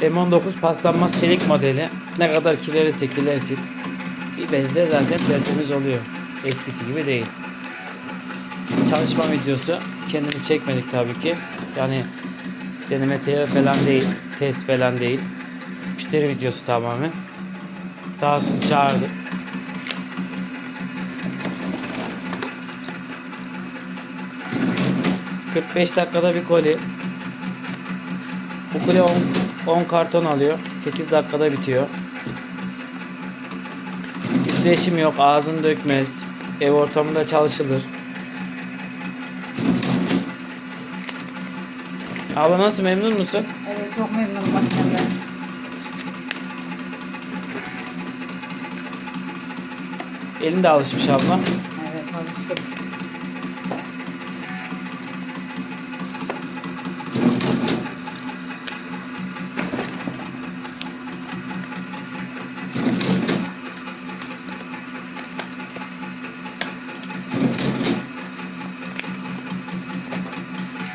M19 paslanmaz çelik modeli. Ne kadar kirlenirse kirlensin. Bir bezle zaten tertemiz oluyor. Eskisi gibi değil. Çalışma videosu. Kendimiz çekmedik tabii ki. Yani deneme TV falan değil. Test falan değil. Müşteri videosu tamamen. Sağ olsun çağırdı. ...45 dakikada bir koli. Bu 10, 10 karton alıyor. 8 dakikada bitiyor. Titreşim yok. Ağzını dökmez. Ev ortamında çalışılır. Abla nasıl memnun musun? Evet çok memnunum başkanım. Elin de alışmış abla. Evet alıştım.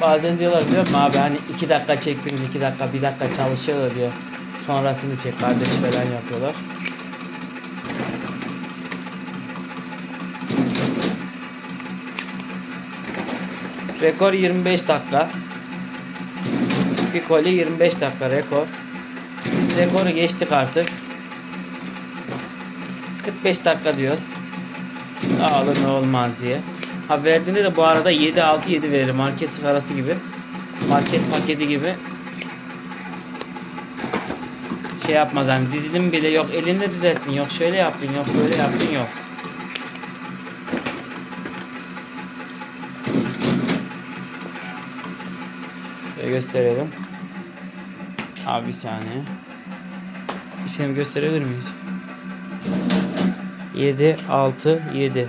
Bazen diyorlar diyor mu abi hani iki dakika çektiniz iki dakika bir dakika çalışıyor diyor. Sonrasını çek kardeş falan yapıyorlar. Rekor 25 dakika. Bir koli 25 dakika rekor. Biz rekoru geçtik artık. 45 dakika diyoruz. Ne olmaz diye. Ha verdiğinde de bu arada 7 6 7 verir. Market sigarası gibi. Market paketi gibi. Şey yapmaz hani dizilim bile yok elinde düzelttin yok şöyle yaptın yok böyle yaptın yok. Şöyle gösterelim. Abi bir saniye. İşlemi gösterebilir miyiz? 7 6 7